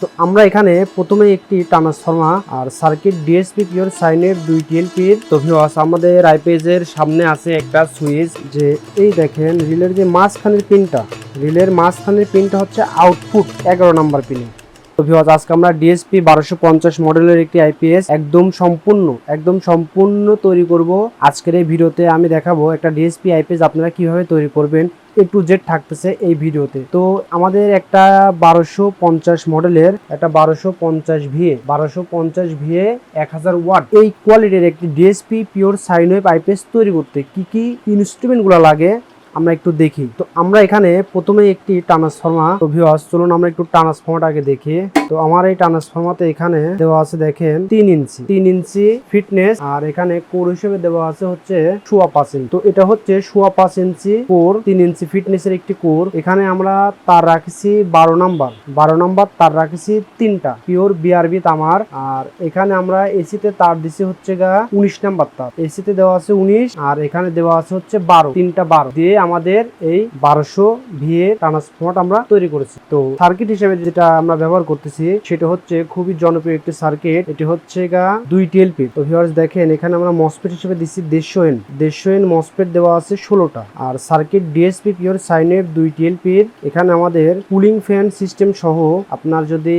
তো আমরা এখানে প্রথমে একটি ট্রান্সফর্মার আর সার্কিট ডিএসপি পিওর সাইনের দুই টিএলপির তো ভিউয়ার্স আমাদের আইপিএস এর সামনে আছে একটা সুইচ যে এই দেখেন রিলের যে মাঝখানের পিনটা রিলের মাঝখানের পিনটা হচ্ছে আউটপুট এগারো নাম্বার পিনে তো ভিউয়ার্স আজকে আমরা ডিএসপি বারোশো পঞ্চাশ মডেলের একটি আইপিএস একদম সম্পূর্ণ একদম সম্পূর্ণ তৈরি করব। আজকের এই ভিডিওতে আমি দেখাবো একটা ডিএসপি আইপিএস আপনারা কীভাবে তৈরি করবেন এ টু জেড থাকতেছে এই ভিডিওতে। তো আমাদের একটা বারোশো পঞ্চাশ মডেলের, একটা বারোশো পঞ্চাশ ভিএ বারোশো পঞ্চাশ ভিএ এক হাজার ওয়াট। এই কোয়ালিটির একটি DSP pure sine wave IPS তৈরি করতে কি কি ইনস্ট্রুমেন্টগুলো লাগে আমরা একটু দেখি। তো আমরা এখানে প্রথমে একটি ট্রান্সফর্মার তো চলুন আমরা একটু ট্রান্সফর্মারটা আগে দেখি। তো আমার এই ট্রান্সফর্মারতে এখানে দেওয়া আছে দেখেন তিন ইঞ্চি। তিন ইঞ্চি ফিটনেস আর এখানে কোর হিসেবে দেওয়া আছে হচ্ছে সোয়া পাঁচ ইঞ্চি। তো এটা হচ্ছে সোয়া পাঁচ ইঞ্চি কোর তিন ইঞ্চি ফিটনেসের একটি কোর এখানে আমরা তার রাখছি বারো নাম্বার। বারো নাম্বার তার রাখছি তিনটা। পিওর বিআরবি তামার। আর এখানে আমরা এসিতে তার দিছি হচ্ছে গা উনিশ নাম্বার তার। এসিতে দেওয়া আছে উনিশ, আর এখানে দেওয়া আছে হচ্ছে বারো। তিনটা বারো। দিয়ে আমাদের এই বারোশো ভিএ ট্রান্সফর্মার আমরা তৈরি করেছি। তো সার্কিট হিসেবে যেটা আমরা ব্যবহার করতেছি, সেটা হচ্ছে খুবই জনপ্রিয় একটি সার্কিট। এটি হচ্ছে গা দুই টিএলপি। তো ভিউয়ার্স দেখেন, এখানে আমরা মসপেট হিসেবে দিচ্ছি দেড়শো এন। দেড়শো এন মসপেট দেওয়া আছে ষোলোটা। আর সার্কিট ডিএসপি পিওর সাইনের দুই টিএলপির, এখানে আমাদের কুলিং ফ্যান সিস্টেম সহ আপনার যদি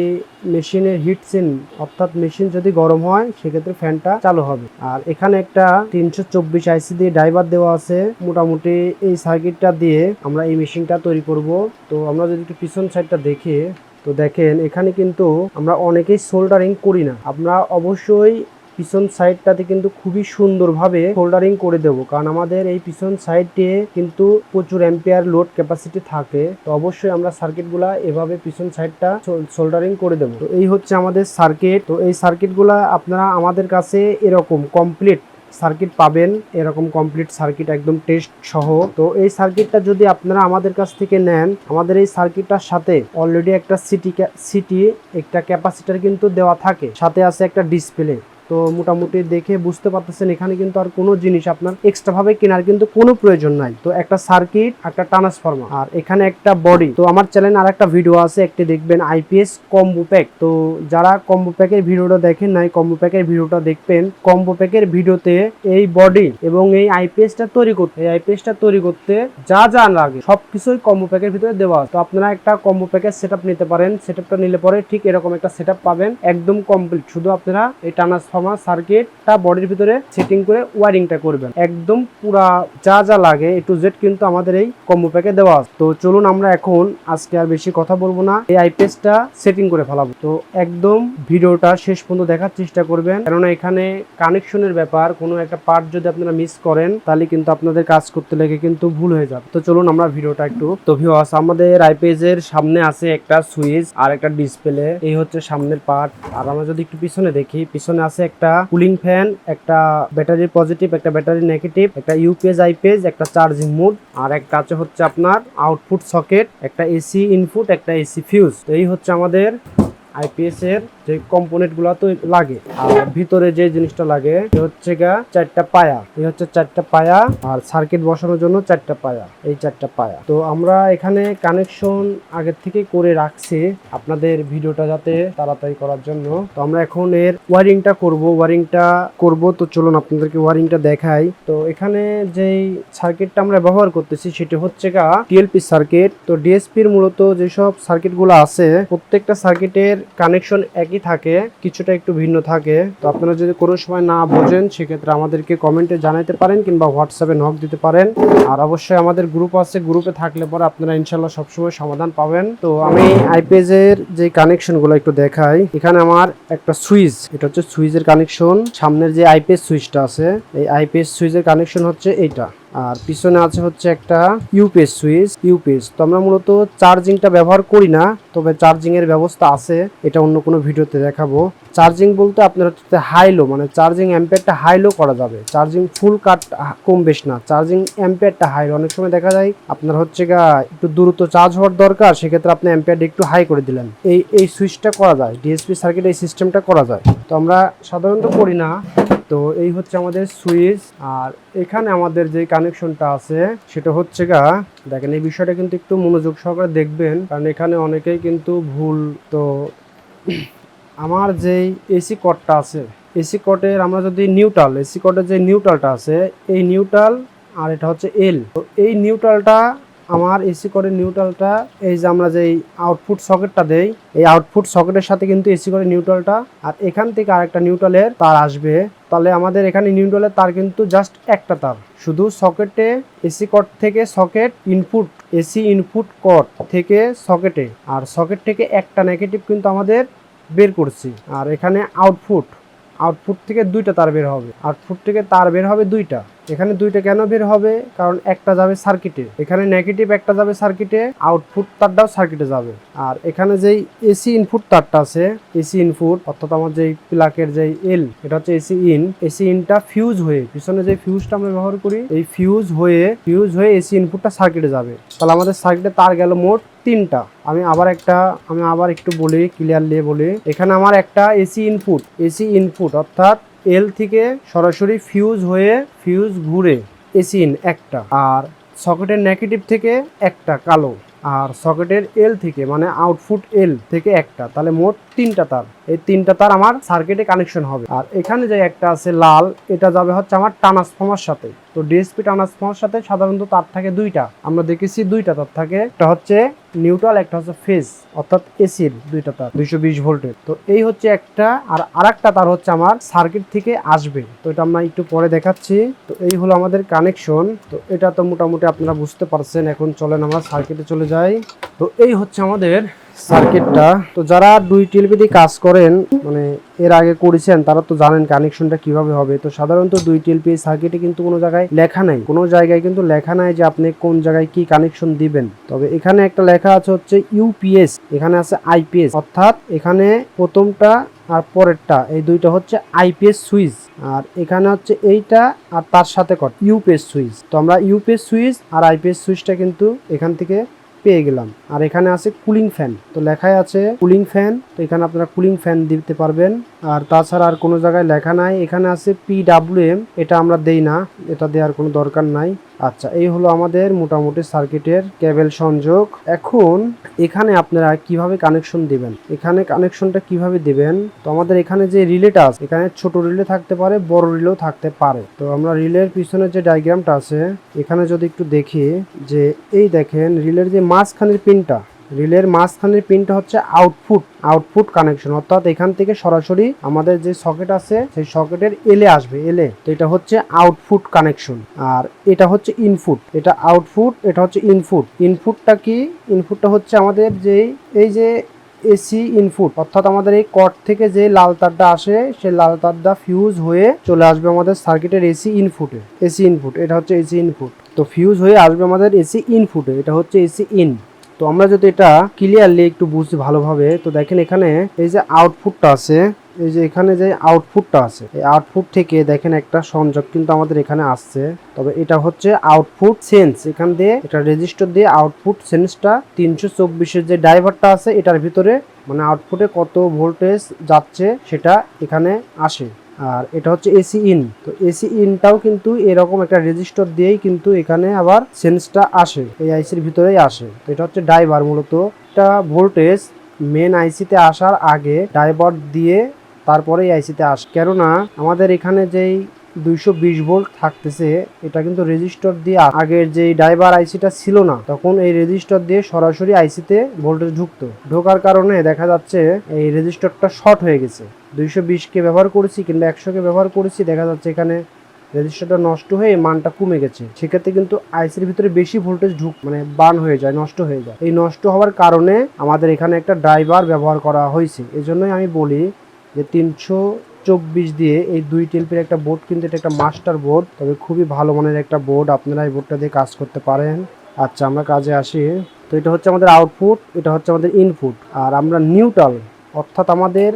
মেশিনের হিট সিন অর্থাৎ মেশিন যদি গরম হয়, সেক্ষেত্রে ফ্যানটা চালু হবে। আর এখানে একটা তিনশো চব্বিশ আইসি দিয়ে ড্রাইভার দেওয়া আছে। মোটামুটি এই সার্কিটটা দিয়ে আমরা এই মেশিনটা তৈরি করব। তো আমরা যদি একটু পিছন সাইডটা দেখি, তো দেখেন এখানে কিন্তু আমরা অনেকেই সোল্ডারিং করি না। আমরা অবশ্যই পিছন সাইডটাতে কিন্তু খুবই সুন্দরভাবে সোল্ডারিং করে দেবো। কারণ আমাদের এই পিছন সাইডে কিন্তু প্রচুর অ্যাম্পিয়ার লোড ক্যাপাসিটি থাকে। তো অবশ্যই আমরা সার্কিটগুলা এভাবে পিছন সাইডটা সোল্ডারিং করে দেবো। তো এই হচ্ছে আমাদের সার্কিট তো এই সার্কিটগুলা আপনারা আমাদের কাছে এরকম কমপ্লিট সার্কিট পাবেন। এরকম কমপ্লিট সার্কিট একদম টেস্ট সহ। তো এই সার্কিটটা যদি আপনারা আমাদের কাছ থেকে নেন, আমাদের এই সার্কিটটার সাথে অলরেডি একটা সিটি সিটি একটা ক্যাপাসিটার কিন্তু দেওয়া থাকে। সাথে আছে একটা ডিসপ্লে তো মোটামুটি দেখে বুঝতে পারতেছেন, এখানে কিন্তু আর কোনো জিনিস আপনার এক্সট্রা ভাবে কেনার কিন্তু কোনো প্রয়োজন নাই। তো একটা সার্কিট একটা ট্রান্সফর্মার আর এখানে একটা বডি তো আমার চ্যানেল আর একটা ভিডিও আছে, একটি দেখবেন আইপিএস কম্বো প্যাক তো যারা কম্বো প্যাকের ভিডিওটা দেখেন নাই কম্বো প্যাকের ভিডিওটা দেখবেন কম্বো প্যাকের ভিডিওতে এই বডি এবং এই আইপিএসটা তৈরি করতে, এই আইপিএসটা তৈরি করতে যা যা লাগে, সবকিছুই কম্বো প্যাকের ভিতরে দেওয়া। তো আপনারা একটা কম্বো প্যাকের সেটআপ নিতে পারেন। সেটআপটা নিলে পরে ঠিক এরকম একটা সেটআপ পাবেন, একদম কমপ্লিট শুধু আপনারা এই ট্রান্সফর্মার সার্কিটটা বডির ভিতরে সেটিং করে ওয়ারিংটা করবেন। একদম পুরা যা যা লাগে এ টু জেড কিন্তু আমাদের এই কম্বো প্যাকে দেওয়া আছে। তো চলুন আমরা এখন আজকে আর বেশি কথা বলব না। এই আইপিএসটা সেটিং করে ফেলাবো। তো একদম ভিডিওটা শেষ পর্যন্ত দেখার চেষ্টা করবেন। কেননা এখানে কানেকশনের ব্যাপার, কোনো একটা পার্ট যদি আপনারা মিস করেন, তাহলে কিন্তু আপনাদের কাজ করতে লেগে কিন্তু ভুল হয়ে যাবে। তো চলুন আমরা ভিডিওটা একটু। তো ভিউয়ার্স আমাদের আইপিএস এর সামনে আছে একটা সুইচ আর একটা ডিসপ্লে এই হচ্ছে সামনের পার্ট আর আমরা যদি একটু পিছনে দেখি, পিছনে আছে একটা কুলিং ফ্যান একটা ব্যাটারি পজিটিভ একটা ব্যাটারি নেগেটিভ একটা ইউপিএস আইপিএস একটা চার্জিং মোড আর একটা আছে হচ্ছে আপনার আউটপুট সকেট একটা এসি ইনপুট একটা এসি ফিউজ এই হচ্ছে আমাদের আইপিএস এর যে কম্পোনেন্টগুলা তো লাগে, আর ভিতরে যে জিনিসটা লাগে হচ্ছে গা চারটা পায়া। এই হচ্ছে চারটা পায়া, আর সার্কিট বসানোর জন্য চারটা পায়া, এই চারটা পায়া। তো আমরা এখানে কানেকশন আগের থেকে করে রাখছি আপনাদের ভিডিওটা যাতে তাড়াতাড়ি করার জন্য। তো আমরা এখন এর ওয়ারিংটা করব ওয়ারিংটা করব। তো চলুন আপনাদেরকে ওয়ারিংটা দেখাই। তো এখানে যেই সার্কিটটা আমরা ব্যবহার করতেছি, সেটি হচ্ছে গা টিএলপি সার্কিট তো ডিএসপির মূলত যেসব সার্কিটগুলো আছে, প্রত্যেকটা সার্কিটের কানেকশন একই থাকে, কিছুটা একটু ভিন্ন থাকে। তো আপনারা যদি কোনো সময় না বোঝেন, সেক্ষেত্রে আমাদেরকে কমেন্টে জানাতে পারেন কিংবা হোয়াটসঅ্যাপে নক দিতে পারেন। আর অবশ্যই আমাদের গ্রুপ আছে গ্রুপে থাকলে পরে আপনারা ইনশাল্লাহ সবসময় সমাধান পাবেন। তো আমি আইপিএস এর যে কানেকশনগুলো একটু দেখাই, এখানে আমার একটা সুইচ এটা হচ্ছে সুইচের কানেকশন সামনের যে আইপিএস সুইচটা আছে, এই আইপিএস সুইচের কানেকশন হচ্ছে এইটা। আর পিছনে আছে হচ্ছে একটা ইউপিএস সুইচ ইউপিএস তো আমরা মূলত চার্জিংটা ব্যবহার করি না, তবে চার্জিং এর ব্যবস্থা আছে, এটা অন্য কোনো ভিডিওতে দেখাবো। চার্জিং বলতে আপনার হচ্ছে হাই লো মানে চার্জিং অ্যাম্পিয়ারটা হাই লো করা যাবে। চার্জিং ফুল কাট কম বেশ না চার্জিং অ্যাম্পিয়ারটা হাই অনেক সময় দেখা যায় আপনার হচ্ছে গা একটু দ্রুত চার্জ হওয়ার দরকার, সেক্ষেত্রে আপনি অ্যাম্পিয়ারটা একটু হাই করে দিলেন। এই এই সুইচটা করা যায় ডিএসপি সার্কিট এই সিস্টেমটা করা যায়। তো আমরা সাধারণত করি না তো এই হচ্ছে আমাদের সুইচ। আর এখানে আমাদের যে কানেকশনটা আছে, সেটা হচ্ছে গা, দেখেন এই বিষয়টা কিন্তু একটু মনোযোগ সহকারে দেখবেন, কারণ এখানে অনেকেই কিন্তু ভুল। তো আমার যেই এসি কটটা আছে, এসি কটের আমরা যদি নিউট্রাল, এসি কটের যে নিউট্রালটা আছে, এই নিউট্রাল আর এটা হচ্ছে এল। তো এই নিউট্রালটা আমার এসি কটের নিউট্রালটা এই যে আমরা যেই আউটপুট সকেটটা দেই, এই আউটপুট সকেটের সাথে কিন্তু এসি করে নিউট্রালটা আর এখান থেকে আরেকটা নিউট্রালের তার আসবে। তাহলে আমাদের এখানে নিউট্রালের তার কিন্তু জাস্ট একটা তার। শুধু সকেটে এসি কট থেকে socket input AC input cord থেকে সকেটে আর সকেট থেকে একটা নেগেটিভ কিন্তু আমাদের বের করছি। আর এখানে আউটপুট আউটপুট থেকে দুইটা তার বের হবে। আউটপুট থেকে তার বের হবে দুইটা। এখানে দুইটা কেন বের হবে? কারণ একটা যাবে সার্কিটে এখানে নেগেটিভ একটা যাবে সার্কিটে আউটপুট তারটাও সার্কিটে যাবে। আর এখানে যেই এসি ইনপুট তারটা আছে এসি ইনপুট অর্থাৎ আমার যেই প্লাকের যেই এল এটা হচ্ছে এসি ইন এসি ইনটা ফিউজ হয়ে, পিছনে যে ফিউজটা আমরা ব্যবহার করি, এই ফিউজ হয়ে ফিউজ হয়ে এসি ইনপুটটা সার্কিটে যাবে। তাহলে আমাদের সার্কিটে তার গেল মোট তিনটা। আমি আবার একটা, আমি আবার একটু বলি ক্লিয়ারলি বলি। এখানে আমার একটা এসি ইনপুট এসি ইনপুট অর্থাৎ এল থেকে সরাসরি ফিউজ হয়ে ফিউজ ঘুরে এসিন একটা, আর সকেটের নেগেটিভ থেকে একটা কালো, আর সকেটের এল থেকে মানে আউটপুট এল থেকে একটা, তাহলে মোট তিনটা তার। এই তিনটা তার আমার সার্কিটে কানেকশন হবে। আর এখানে যে একটা আছে লাল, এটা যাবে হচ্ছে আমার ট্রান্সফর্মার সাথে। তো ডিএসপি ট্রান্সফর্মার সাথে সাধারণত তার থাকে দুইটা। আমরা দেখেছি দুইটা তার থাকে। একটা হচ্ছে নিউট্রাল একটা হচ্ছে ফেজ অর্থাৎ এসির দুইটা তার, দুইশো বিশ ভোল্টের। তো এই হচ্ছে একটা, আর আরেকটা তার হচ্ছে আমার সার্কিট থেকে আসবে। তো এটা আমরা একটু পরে দেখাচ্ছি। তো এই হলো আমাদের কানেকশন তো এটা তো মোটামুটি আপনারা বুঝতে পারছেন। এখন চলেন আমরা সার্কিটে চলে যাই। তো এই হচ্ছে আমাদের সার্কিটটা। তো যারা দুই টিএলপি দিয়ে কাজ করেন মানে এর আগে করেছেন, তারা তো জানেন কানেকশনটা কীভাবে হবে। তো সাধারণত দুই টিএলপি সার্কিটে কিন্তু কোনো জায়গায় লেখা নাই। কোনো জায়গায় কিন্তু লেখা নাই যে আপনি কোন জায়গায় কি কানেকশন দিবেন। তবে এখানে একটা লেখা আছে হচ্ছে ইউপিএস এখানে আছে আইপিএস অর্থাৎ এখানে প্রথমটা আর পরেরটা, এই দুইটা হচ্ছে আইপিএস সুইচ আর এখানে হচ্ছে এইটা আর তার সাথে কট ইউপিএস সুইচ তো আমরা ইউপিএস সুইচ আর আইপিএস সুইচটা কিন্তু এখান থেকে পেয়ে গেলাম। আর এখানে আছে কুলিং ফ্যান তো লেখায় আছে কুলিং ফ্যান তো এখানে আপনারা কুলিং ফ্যান দিতে পারবেন। আর তাছাড়া আর কোনো জায়গায় লেখা নাই। এখানে আছে পিডাব্লিউএম এটা আমরা দেই না, এটা দেওয়ার কোনো দরকার নাই। আচ্ছা এই হলো আমাদের মোটামুটি সার্কিটের কেবল সংযোগ। এখন এখানে আপনারা কীভাবে কানেকশন দিবেন? এখানে কানেকশনটা কীভাবে দিবেন? তো আমাদের এখানে যে রিলেটা আছে, এখানে ছোট রিলে থাকতে পারে, বড় রিলেও থাকতে পারে। তো আমরা রিলের পিছনে যে ডায়াগ্রামটা আছে, এখানে যদি একটু দেখি, যে এই দেখেন রিলের যে মাঝখানের পিনটা রিলের মাঝখানের পিনটা হচ্ছে আউটপুট আউটপুট কানেকশন। অর্থাৎ এখান থেকে সরাসরি আমাদের যে সকেট আছে, সেই সকেটের এলে আসবে এলে তো এটা হচ্ছে আউটপুট কানেকশন। আর এটা হচ্ছে ইনপুট, এটা আউটপুট, এটা হচ্ছে ইনপুট। ইনপুটটা কি? ইনপুটটা হচ্ছে আমাদের যে, এই যে এসি ইনপুট অর্থাৎ আমাদের এই কট থেকে যে লাল তারটা আসে, সেই লাল তারটা ফিউজ হয়ে চলে আসবে আমাদের সার্কিটের এসি ইনপুটে এসি ইনপুট এটা হচ্ছে এসি ইনপুট তো ফিউজ হয়ে আসবে আমাদের এসি ইনপুটে এটা হচ্ছে এসি ইন তো আমরা যদি এটা ক্লিয়ারলি একটু বুঝি ভালোভাবে, তো দেখেন এখানে এই যে আউটপুটটা আছে, এই যে এখানে যে আউটপুটটা আছে, এই আউটপুট থেকে দেখেন একটা সংযোগ কিন্তু আমাদের এখানে আসছে। তবে এটা হচ্ছে আউটপুট সেন্স এখান দিয়ে এটা রেজিস্টার দিয়ে আউটপুট সেন্সটা তিনশো চব্বিশের যে ড্রাইভারটা আছে, এটার ভিতরে মানে আউটপুটে কত ভোল্টেজ যাচ্ছে সেটা এখানে আসে। আর এটা হচ্ছে এসি ইন তো এসি ইনটাও কিন্তু এরকম একটা রেজিস্টার দিয়েই কিন্তু এখানে আবার সেন্সটা আসে, এই আইসির ভিতরেই আসে। তো এটা হচ্ছে ড্রাইভার মূলত। এটা ভোল্টেজ মেন আইসিতে আসার আগে ড্রাইভার দিয়ে তারপরে এই আইসিতে আস। কেননা আমাদের এখানে যেই দুইশো বিশ ভোল্ট থাকতেছে, এটা কিন্তু রেজিস্টার দিয়ে আগের যে ড্রাইভার আইসিটা ছিল না, তখন এই রেজিস্টার দিয়ে সরাসরি আইসিতে ভোল্টেজ ঢুকতো। ঢোকার কারণে দেখা যাচ্ছে এই রেজিস্টারটা শর্ট হয়ে গেছে। দুইশো বিশকে ব্যবহার করেছি কিংবা একশোকে ব্যবহার করেছি, দেখা যাচ্ছে এখানে রেজিস্টারটা নষ্ট হয়ে মানটা কমে গেছে। সেক্ষেত্রে কিন্তু আইসির ভিতরে বেশি ভোল্টেজ ঢুক মানে বান হয়ে যায়, নষ্ট হয়ে যায়। এই নষ্ট হওয়ার কারণে আমাদের এখানে একটা ড্রাইভার ব্যবহার করা হয়েছে। এজন্যই আমি বলি যে তিনশো চব্বিশ দিয়ে এই দুই টেলপির একটা বোর্ড কিন্তু এটা একটা মাস্টার বোর্ড, তবে খুবই ভালো মানের একটা বোর্ড। আপনারা এই বোর্ডটা দিয়ে কাজ করতে পারেন। আচ্ছা আমরা কাজে আসি। তো এটা হচ্ছে আমাদের আউটপুট এটা হচ্ছে আমাদের ইনপুট আর আমরা নিউট্রাল অর্থাৎ আমাদের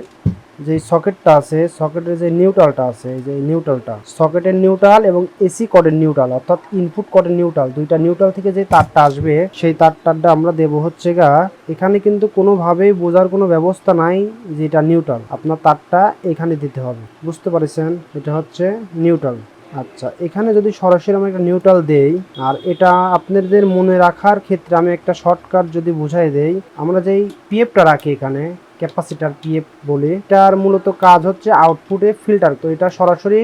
যে সকেটটা আছে, সকেটের যে নিউট্রালটা আছে, এই যে নিউট্রালটা, সকেটের নিউট্রাল এবং এসি কডের নিউট্রাল অর্থাৎ ইনপুট কডের নিউট্রাল দুইটা নিউট্রাল থেকে যে তারটা আসবে, সেই তারটারটা আমরা দেবো হচ্ছে গা, এখানে কিন্তু কোনোভাবেই বোঝার কোনো ব্যবস্থা নাই যে এটা নিউট্রাল আপনার তারটা এখানে দিতে হবে, বুঝতে পারছেন? এটা হচ্ছে নিউট্রাল আচ্ছা এখানে যদি সরাসরি আমি একটা নিউট্রাল দেই, আর এটা আপনাদের মনে রাখার ক্ষেত্রে আমি একটা শর্টকাট যদি বুঝাই দেই, আমরা যেই পিএফটা রাখি এখানে ক্যাপাসিটার দিয়ে বলে এটার মূলত কাজ হচ্ছে আউটপুটে ফিল্টার তো এটা সরাসরি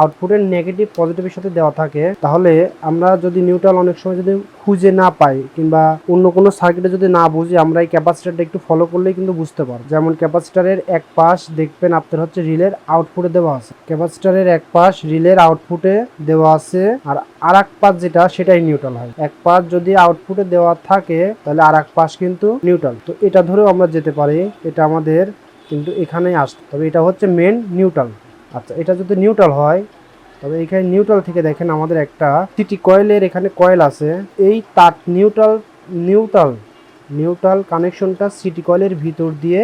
আউটপুটের নেগেটিভ পজিটিভের সাথে দেওয়া থাকে, তাহলে আমরা যদি নিউট্রাল অনেক সময় যদি খুঁজে না পাই কিংবা অন্য কোনো সার্কিটে যদি না বুঝি, আমরা এই ক্যাপাসিটারটা একটু ফলো করলেই কিন্তু বুঝতে পারব। যেমন ক্যাপাসিটারের এক পাশ দেখবেন আপনার হচ্ছে রিলের আউটপুটে দেওয়া আছে। ক্যাপাসিটারের এক পাশ রিলের আউটপুটে দেওয়া আছে আর আর এক পাশ যেটা, সেটাই নিউট্রাল হয়। এক পাশ যদি আউটপুটে দেওয়া থাকে, তাহলে আর এক পাশ কিন্তু নিউট্রাল তো এটা ধরেও আমরা যেতে পারি, এটা আমাদের কিন্তু এখানেই আসতে তবে এটা হচ্ছে মেন নিউট্রাল আচ্ছা এটা যদি নিউট্রাল হয়, তবে এখানে নিউট্রাল থেকে দেখেন আমাদের একটা সিটি কয়েলের এখানে কয়েল আছে। এই তার নিউট্রাল নিউট্রাল নিউট্রাল কানেকশনটা সিটি কয়েলের ভিতর দিয়ে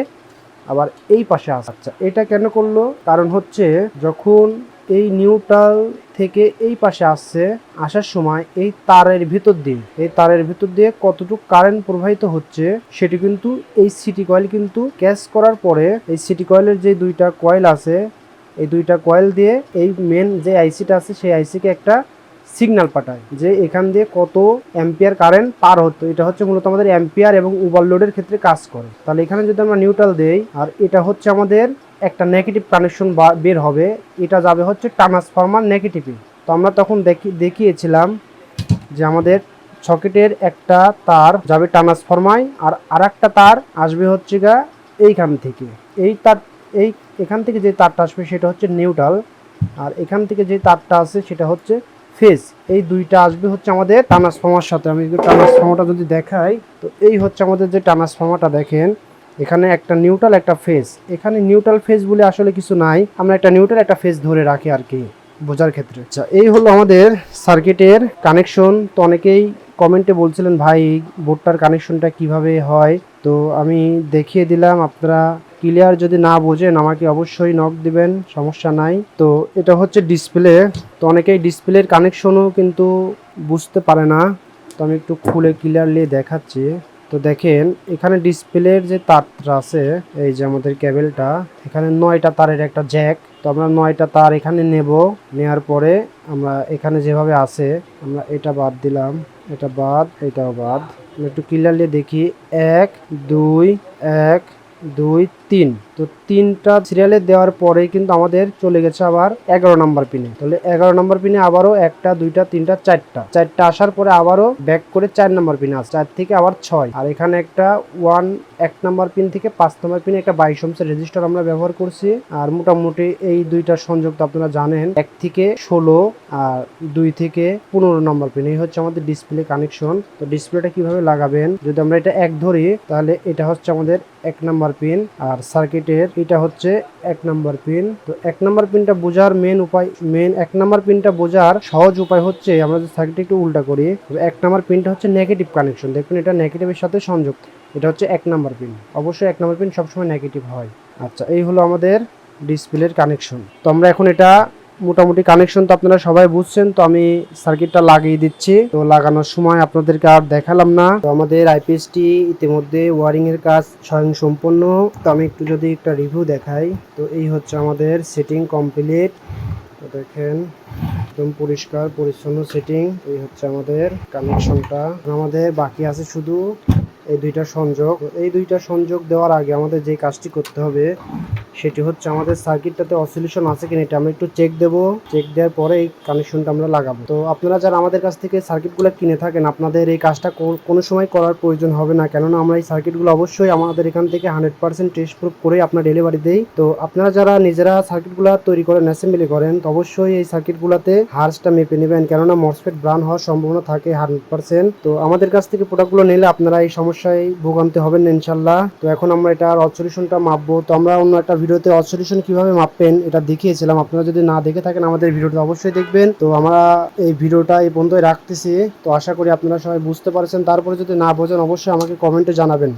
আবার এই পাশে আসে আচ্ছা এটা কেন করল? কারণ হচ্ছে যখন এই নিউট্রাল থেকে এই পাশে আসছে, আসার সময় এই তারের ভিতর দিয়ে, এই তারের ভিতর দিয়ে কতটুকু কারেন্ট প্রবাহিত হচ্ছে, সেটি কিন্তু এই সিটি কয়েল কিন্তু ক্যাচ করার পরে, এই সিটি কয়েলের যে দুইটা কয়েল আছে এই দুইটা কয়েল দিয়ে এই মেন যে আইসিটা আছে, সেই আইসিকে একটা সিগন্যাল পাঠায়, যে এখান দিয়ে কত অ্যাম্পিয়ার কারেন্ট পার হতো এটা হচ্ছে মূলত আমাদের অ্যাম্পিয়ার এবং ওভারলোডের ক্ষেত্রে কাজ করে। তাহলে এখানে যদি আমরা নিউট্রাল দেই, আর এটা হচ্ছে আমাদের একটা নেগেটিভ কানেকশন বের হবে। এটা যাবে হচ্ছে ট্রান্সফরমার নেগেটিভে তো আমরা তখন দেখি, দেখিয়েছিলাম যে আমাদের সকেটের একটা তার যাবে ট্রান্সফরমায় আর আরেকটা তার আসবে হচ্ছে গা এইখান থেকে। এই তার, এই এখান থেকে যে তারটা আসবে সেটা হচ্ছে নিউট্রাল। আর এখান থেকে যে তারটা আছে সেটা হচ্ছে ফেজ। এই দুইটা আসবে হচ্ছে আমাদের ট্রান্সফর্মার সাথে। আমি যদি ট্রান্সফর্মারটা যদি দেখাই, তো এই হচ্ছে আমাদের যে ট্রান্সফর্মারটা দেখেন, এখানে একটা নিউট্রাল, একটা ফেজ। এখানে নিউট্রাল, ফেজ বলে আসলে কিছু নাই। আমরা একটা নিউট্রাল, একটা ফেজ ধরে রাখি আর কি, বোঝার ক্ষেত্রে। আচ্ছা এই হলো আমাদের সার্কিটের কানেকশন। তো অনেকেই কমেন্টে বলছিলেন, ভাই, বোর্ডটার কানেকশনটা কীভাবে হয়? তো আমি দেখিয়ে দিলাম, আপনারা ক্লিয়ার যদি না বোঝেন, আমাকে অবশ্যই নক দিবেন, সমস্যা নাই। তো এটা হচ্ছে ডিসপ্লে তো অনেকেই ডিসপ্লের কানেকশনও কিন্তু বুঝতে পারে না। তো আমি একটু খুলে ক্লিয়ারলি দেখাচ্ছি। তো দেখেন, এখানে ডিসপ্লের যে তারটা আছে, এই যে আমাদের কেবেলটা এখানে নয়টা তারের একটা জ্যাক তো আমরা নয়টা তার এখানে নেব। নেওয়ার পরে আমরা এখানে যেভাবে আছে, আমরা এটা বাদ দিলাম। এটা বাদ, এটাও বাদ। একটু ক্লিয়ারলি দেখি। এক, দুই এক, দুই তিন। তো তিনটা সিরিয়ালে দেওয়ার পরেই কিন্তু আমাদের চলে গেছে আবার এগারো নাম্বার পিনে তাহলে এগারো নাম্বার পিনে আবারও একটা, দুইটা, তিনটা, চারটা। চারটা আসার পরে আবারও ব্যাক করে চার নাম্বার পিনে আসছে। চার থেকে আবার ছয়। আর এখানে একটা ওয়ান এক নাম্বার পিন থেকে পাঁচ নাম্বার পিনে একটা বাইশ ওমসের রেজিস্টার আমরা ব্যবহার করছি। আর মোটামুটি এই দুইটা তো আপনারা জানেন। এক থেকে ষোলো আর দুই থেকে পনেরো নম্বর পিন এই হচ্ছে আমাদের ডিসপ্লে কানেকশন তো ডিসপ্লেটা কীভাবে লাগাবেন? যদি আমরা এটা এক ধরি, তাহলে এটা হচ্ছে আমাদের এক নাম্বার পিন আর সার্কিটের, এটা হচ্ছে এক নাম্বার পিন। তো এক নাম্বার পিনটা বোঝার মেন উপায় মেন এক নাম্বার পিনটা বোঝার সহজ উপায় হচ্ছে, আমরা যদি সার্কিট একটু উল্টা করি এক নম্বর পিনটা হচ্ছে নেগেটিভ কানেকশন দেখুন, এটা নেগেটিভের সাথে সংযোগ এটা হচ্ছে এক নাম্বার পিন। অবশ্যই এক নম্বর পিন সবসময় নেগেটিভ হয়। আচ্ছা এই হলো আমাদের ডিসপ্লের কানেকশন তো আমরা এখন এটা মোটামুটি কানেকশন তো আপনারা সবাই বুঝছেন, তো আমি সার্কিটটা লাগিয়ে দিচ্ছি। তো লাগানোর সময় আপনাদেরকে আর দেখালাম না। তো আমাদের আইপিএসটি ইতিমধ্যে ওয়ারিং এর কাজ স্বয়ং সম্পন্ন তো আমি একটু যদি একটা রিভিউ দেখাই, তো এই হচ্ছে আমাদের সেটিং কমপ্লিট তো দেখেন, একদম পরিষ্কার, পরিচ্ছন্ন সেটিং এই হচ্ছে আমাদের কানেকশনটা আমাদের বাকি আছে শুধু এই দুইটা সংযোগ। এই দুইটা সংযোগ দেওয়ার আগে আমাদের যে কাজটি করতে হবে, সেটি হচ্ছে আমাদের সার্কিটটাতে অসিলেশন আছে কিনা এটা আমরা একটু চেক দেব। চেক দেওয়ার পরে এই কানেকশনটা আমরা লাগাবো। তো আপনারা যারা আমাদের কাছ থেকে সার্কিটগুলো কিনে থাকেন, আপনাদের এই কাজটা কোনো সময় করার প্রয়োজন হবে না। কেননা আমরা এই সার্কিটগুলো অবশ্যই আমাদের এখান থেকে হান্ড্রেড পার্সেন্ট টেস্ট প্রুফ করে আপনার ডেলিভারি দেই। তো আপনারা যারা নিজেরা সার্কিটগুলো তৈরি করেন অ্যাসেম্বলি করেন, তো অবশ্যই এই সার্কিটগুলোতে হার্সটা মেপে নেবেন। কেননা মসফেট ব্রান হওয়ার সম্ভাবনা থাকে হান্ড্রেড পার্সেন্ট তো আমাদের কাছ থেকে প্রোডাক্টগুলো নিলে আপনারা এই সমস্যায় ভোগান্তি হবেন না ইনশাল্লাহ। তো এখন আমরা এটার অসলিউশনটা মাপবো। তো আমরা অন্য একটা ভিডিওতে অসলিউশন কীভাবে মাপবেন এটা দেখিয়েছিলাম। আপনারা যদি না দেখে থাকেন আমাদের ভিডিওটা অবশ্যই দেখবেন। তো আমরা এই ভিডিওটা এই পর্যন্তই রাখতেছি। তো আশা করি আপনারা সবাই বুঝতে পারছেন। তারপরে যদি না বোঝেন, অবশ্যই আমাকে কমেন্টে জানাবেন।